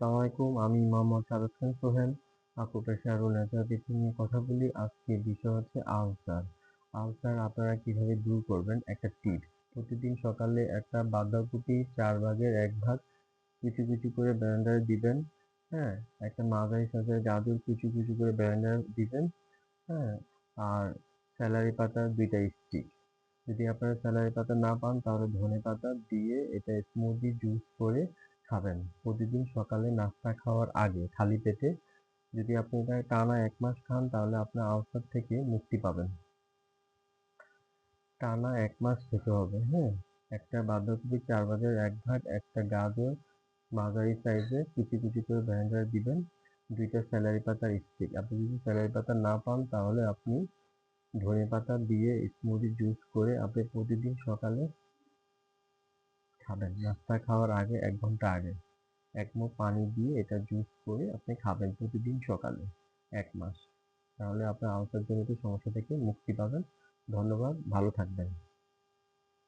আসসালামু আলাইকুম। আমি মোহাম্মদ সাবেক খান সোহেল আকুপেশার ও ন্যাচারোপ্যাথি নিয়ে কথা বলি। আজকে বিষয় হচ্ছে আলসার। আলসার আপনারা কীভাবে দূর করবেন? একটা টিপ। প্রতিদিন সকালে একটা বাঁধাকপি চার ভাগের এক ভাগ কুচি কুচি করে ব্লেন্ডারে দিবেন হ্যাঁ? একটা মাঝারি সাইজের গাজর কুচি কুচি করে ব্লেন্ডারে দিবেন হ্যাঁ? আর স্যালারি পাতা দুইটা স্টিক যদি আপনারা স্যালারি পাতা না পান, তাহলে ধনে পাতা দিয়ে এটা স্মুদি জুস করে খাবেন। প্রতিদিন সকালে নাস্তা খাওয়ার আগে খালি পেটে যদি আপনি এটা টানা এক মাস খান, তাহলে আপনার আলসার থেকে মুক্তি পাবেন। টানা এক মাস খেতে হবে হ্যাঁ? একটা বাঁধাকপি চার ভাগের এক ভাগ, একটা গাজর মাঝারি সাইজে কুচি কুচি করে ব্লেন্ডারে দিবেন। দুইটা স্যালারি পাতার স্টিক আপনি যদি স্যালারি পাতা না পান, তাহলে আপনি ধনে পাতা দিয়ে স্মুদি জুস করে আপনি প্রতিদিন সকালে খাবেন। নাস্তা খাওয়ার আগে এক ঘণ্টা আগে। এক মুখ পানি দিয়ে এটা জুস করে আপনি খাবেন প্রতিদিন সকালে। এক মাস। তাহলে আপনার আলসার জনিত সমস্যা থেকে মুক্তি পাবেন। ধন্যবাদ। ভালো থাকবেন।